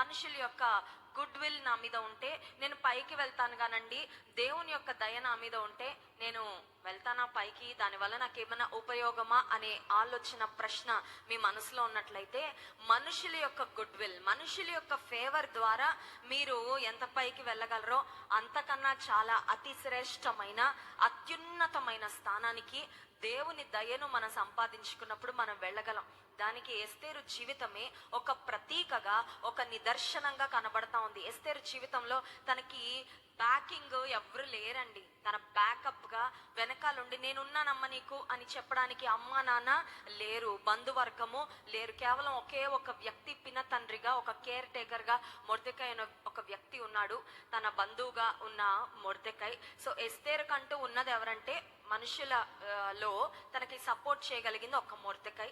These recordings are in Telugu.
మనుషుల యొక్క గుడ్ విల్ నా మీద ఉంటే నేను పైకి వెళ్తాను కానండి దేవుని యొక్క దయ నా మీద ఉంటే నేను వెళ్తానా పైకి? దానివల్ల నాకు ఏమైనా ఉపయోగమా అనే ఆలోచన ప్రశ్న మీ మనసులో ఉన్నట్లయితే మనుషుల యొక్క గుడ్ విల్ మనుషుల యొక్క ఫేవర్ ద్వారా మీరు ఎంత పైకి వెళ్ళగలరో అంతకన్నా చాలా అతి శ్రేష్టమైన అత్యున్నతమైన స్థానానికి దేవుని దయను మనం సంపాదించుకున్నప్పుడు మనం వెళ్ళగలం. దానికి ఎస్తేరు జీవితమే ఒక ప్రతీకగా ఒక నిదర్శనంగా కనబడతా ఉంది. ఎస్తేరు జీవితంలో తనకి బ్యాకింగ్ ఎవరు లేరండి. తన బ్యాకప్గా వెనకాలండి నేనున్నానమ్మ నీకు అని చెప్పడానికి అమ్మ నాన్న లేరు. బంధువర్గము లేరు. కేవలం ఒకే ఒక వ్యక్తి పిన తండ్రిగా ఒక కేర్ టేకర్గా మొర్దెకాయ ఒక వ్యక్తి ఉన్నాడు. తన బంధువుగా ఉన్న మొర్దెకాయ్. సో ఎస్తేరు కంటూ ఉన్నది ఎవరంటే మనుషుల లో తనకి సపోర్ట్ చేయగలిగింది ఒక మూర్తికై.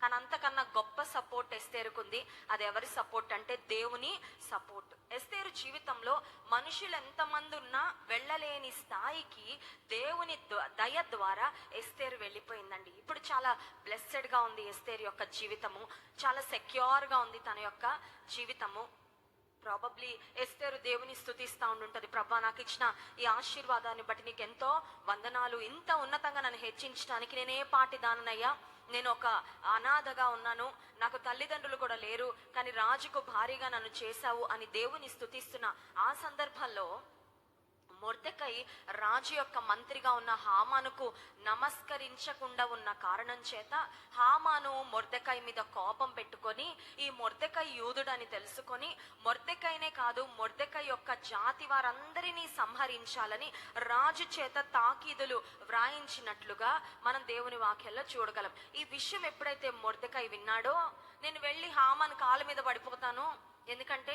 కానీ అంతకన్నా గొప్ప సపోర్ట్ ఎస్తేరుకుంది. అది ఎవరి సపోర్ట్ అంటే దేవుని సపోర్ట్. ఎస్తేరు జీవితంలో మనుషులు ఎంతమంది ఉన్నా వెళ్ళలేని స్థాయికి దేవుని దయ ద్వారా ఎస్తేరు వెళ్ళిపోయిందండి. ఇప్పుడు చాలా బ్లెస్సెడ్గా ఉంది ఎస్తేరు యొక్క జీవితము. చాలా సెక్యూర్గా ఉంది తన యొక్క జీవితము. ప్రాబబ్లీ ఎస్తేరు దేవుని స్థుతిస్తా ఉండుంటది. ప్రభా నాకు ఇచ్చిన ఈ ఆశీర్వాదాన్ని బట్టి నీకు ఎంతో వందనాలు. ఇంత ఉన్నతంగా నన్ను హెచ్చించడానికి నేనే పాటి దాననయ్యా నేను ఒక అనాథగా ఉన్నాను. నాకు తల్లిదండ్రులు కూడా లేరు. కానీ రాజుకు భారీగా నన్ను చేశావు అని దేవుని స్థుతిస్తున్న ఆ సందర్భంలో మొర్దకై రాజు యొక్క మంత్రిగా ఉన్న హామానుకు నమస్కరించకుండా ఉన్న కారణం చేత హామాను మొర్దకై మీద కోపం పెట్టుకొని ఈ మొర్దెకై యూదుడని తెలుసుకొని మొర్దకైనే కాదు మొర్దకై యొక్క జాతి వారందరినీ సంహరించాలని రాజు చేత తాకీదులు వ్రాయించినట్లుగా మనం దేవుని వాక్యంలో చూడగలం. ఈ విషయం ఎప్పుడైతే మొర్దెకై విన్నాడో నేను వెళ్ళి హామాన్ కాలు మీద పడిపోతాను. ఎందుకంటే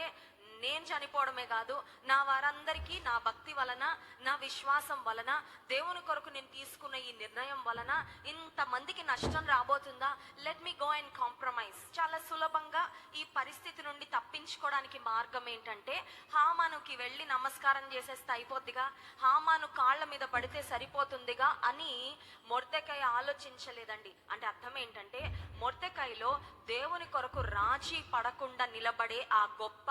నేను చనిపోవడమే కాదు నా వారందరికీ నా భక్తి వలన నా విశ్వాసం వలన దేవుని కొరకు నేను తీసుకున్న ఈ నిర్ణయం వలన ఇంతమందికి నష్టం రాబోతుందా? Let me go and compromise చాలా సులభంగా ఈ పరిస్థితి నుండి తప్పించుకోవడానికి మార్గం ఏంటంటే హామానుకి వెళ్ళి నమస్కారం చేసేస్తే అయిపోద్దిగా? హామాను కాళ్ళ మీద పడితే సరిపోతుందిగా అని మొర్దెకాయ ఆలోచించలేదండి. అంటే అర్థం ఏంటంటే మొర్దెకాయలో దేవుని కొరకు రాజీ పడకుండా నిలబడే ఆ గొప్ప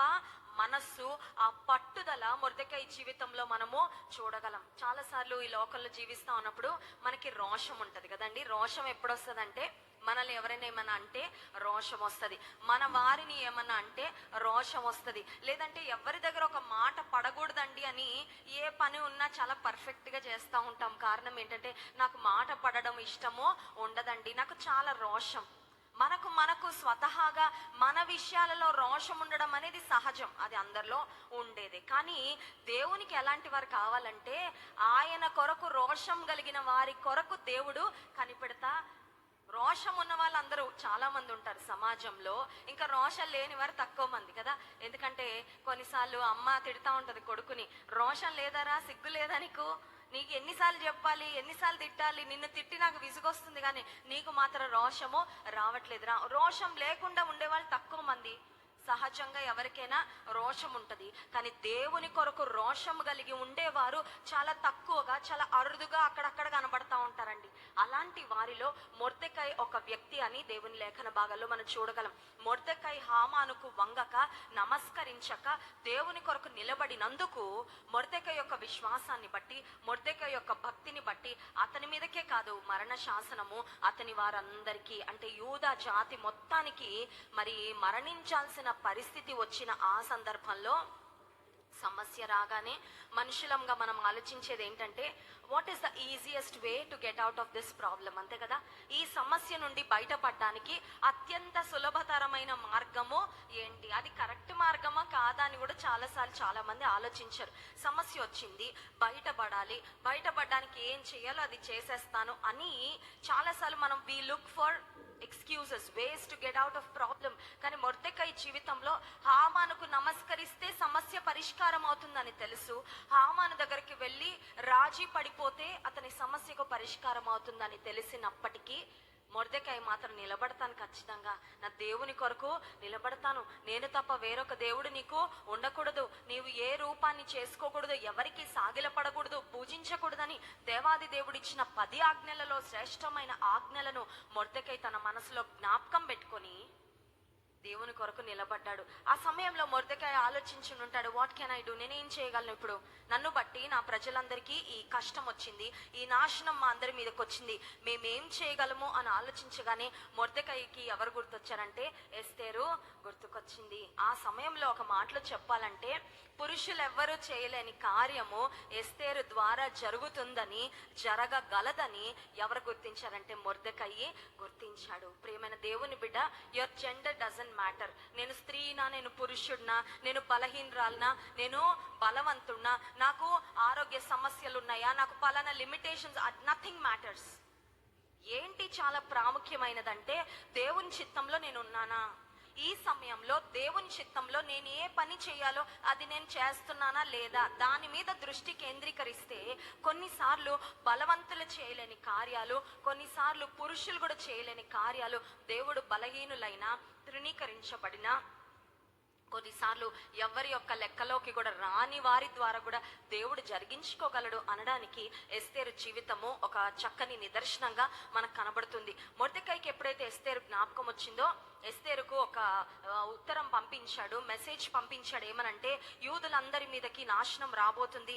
మనస్సు ఆ పట్టుదల మొర్దెకాయ జీవితంలో మనము చూడగలం. చాలా సార్లు ఈ లోకల్లో జీవిస్తా ఉన్నప్పుడు మనకి రోషం ఉంటది కదండి. రోషం ఎప్పుడు వస్తుందంటే మనల్ని ఎవరైనా ఏమన్నా అంటే రోషం వస్తుంది. మన వారిని ఏమన్నా అంటే రోషం వస్తుంది. లేదంటే ఎవరి దగ్గర ఒక మాట పడకూడదండి అని ఏ పని ఉన్నా చాలా పర్ఫెక్ట్గా చేస్తూ ఉంటాం. కారణం ఏంటంటే నాకు మాట పడడం ఇష్టమో ఉండదండి. నాకు చాలా రోషం. మనకు మనకు స్వతహాగా మన విషయాలలో రోషం ఉండడం అనేది సహజం. అది అందరిలో ఉండేది. కానీ దేవునికి ఎలాంటి వారు కావాలంటే ఆయన కొరకు రోషం కలిగిన వారి కొరకు దేవుడు కనిపెడతా. రోషం ఉన్న వాళ్ళందరూ చాలా మంది ఉంటారు సమాజంలో. ఇంకా రోషం లేని వారు తక్కువ మంది కదా. ఎందుకంటే కొన్నిసార్లు అమ్మ తిడతా ఉంటది కొడుకుని. రోషం లేదరా? సిగ్గు లేదా నీకు? నీకు ఎన్నిసార్లు చెప్పాలి ఎన్నిసార్లు తిట్టాలి నిన్ను తిట్టి నాకు విసుగొస్తుంది కానీ నీకు మాత్రం రోషము రావట్లేదురా. రోషం లేకుండా ఉండేవాళ్ళు తక్కువ మంది. సహజంగా ఎవరికైనా రోషం ఉంటుంది. కానీ దేవుని కొరకు రోషం కలిగి ఉండేవారు చాలా తక్కువగా చాలా అరుదుగా అక్కడక్కడ కనబడతా ఉంటారండి. అలాంటి వారిలో మొర్దెకాయ్ ఒక వ్యక్తి అని దేవుని లేఖన భాగాల్లో మనం చూడగలం. మొర్దెకాయ్ హామానుకు వంగక నమస్కరించక దేవుని కొరకు నిలబడినందుకు మొర్దెకాయ్ యొక్క విశ్వాసాన్ని బట్టి మొర్దెకాయ్ యొక్క భక్తిని బట్టి అతని మీదకే కాదు మరణ శాసనము అతని వారందరికీ అంటే యూదా జాతి మొత్తానికి మరి మరణించాల్సిన పరిస్థితి వచ్చిన ఆ సందర్భంలో సమస్య రాగానే మనుషులంగా మనం ఆలోచించేది ఏంటంటే what is the easiest way to get out of this problem అంతే కదా? ఈ సమస్య నుండి బయటపడడానికి అత్యంత సులభతరమైన మార్గము ఏంటి? అది కరెక్ట్ మార్గమా కాదా అని కూడా చాలాసార్లు చాలామంది ఆలోచించారు. సమస్య వచ్చింది బయటపడాలి. బయటపడడానికి ఏం చేయాలో అది చేసేస్తాను అని చాలాసార్లు మనం we look for excuses ways to get out of problem కానీ మొర్దెకాయ జీవితంలో హామానుకు నమస్కరిస్తే సమస్య పరిష్కారం అవుతుందని తెలుసు. హామాను దగ్గరికి వెళ్ళి రాజీ పడిపోతే అతని సమస్యకు పరిష్కారం అవుతుందని తెలిసినప్పటికీ మొర్దెకాయ మాత్రం నిలబడతాను ఖచ్చితంగా. నా దేవుని కొరకు నిలబడతాను. నేను తప్ప వేరొక దేవుడు నీకు ఉండకూడదు. నీవు ఏ రూపాన్ని చేసుకోకూడదు ఎవరికి సాగిలపడకూడదు పూజించకూడదని దేవాది దేవుడు ఇచ్చిన పది ఆజ్ఞలలో శ్రేష్టమైన ఆజ్ఞలను మొర్దెకాయ తన మనసులో జ్ఞాపకం పెట్టుకొని దేవుని కొరకు నిలబడ్డాడు. ఆ సమయంలో మొరదకాయ ఆలోచించి ఉంటాడు వాట్ కెన్ ఐ డూ నేనేం చేయగలను ఇప్పుడు? నన్ను బట్టి నా ప్రజలందరికీ ఈ కష్టం వచ్చింది. ఈ నాశనం మా అందరి మీదకి వచ్చింది. మేమేం చేయగలము? అని ఆలోచించగానే మొరదకాయకి ఎవరు గుర్తొచ్చారంటే ఎస్తేరు గుర్తుకొచ్చింది. ఆ సమయంలో ఒక మాటలో చెప్పాలంటే పురుషులు ఎవ్వరూ చేయలేని కార్యము ఎస్తేరు ద్వారా జరుగుతుందని జరగగలదని ఎవరు గుర్తించారంటే మొర్దకయ్యి గుర్తించాడు. ప్రియమైన దేవుని బిడ్డ యువర్ జెండర్ డజన్ మ్యాటర్ నేను స్త్రీనా నేను పురుషుడినా నేను బలహీనరాలనా నేను బలవంతుడినా నాకు ఆరోగ్య సమస్యలు ఉన్నాయా నాకు పలానా లిమిటేషన్స్ నథింగ్ మ్యాటర్స్. ఏంటి చాలా ప్రాముఖ్యమైనదంటే దేవుని చిత్తంలో నేను ఉన్నానా ఈ సమయంలో దేవుని చిత్తంలో నేను ఏ పని చేయాలో అది నేను చేస్తున్నానా లేదా దాని మీద దృష్టి కేంద్రీకరిస్తే కొన్నిసార్లు బలవంతులు చేయలేని కార్యాలు కొన్నిసార్లు పురుషులు కూడా చేయలేని కార్యాలు దేవుడు బలహీనులైన తృణీకరించబడిన కొన్నిసార్లు ఎవరి యొక్క లెక్కలోకి కూడా రాని వారి ద్వారా కూడా దేవుడు జరిగించుకోగలడు అనడానికి ఎస్తేరు జీవితము ఒక చక్కని నిదర్శనంగా మనకు కనబడుతుంది. మొదటికైకి ఎప్పుడైతే ఎస్తేరు జ్ఞాపకం వచ్చిందో ఎస్తేరుకు ఒక ఉత్తరం పంపించాడు మెసేజ్ పంపించాడు ఏమనంటే యూదులందరి మీదకి నాశనం రాబోతుంది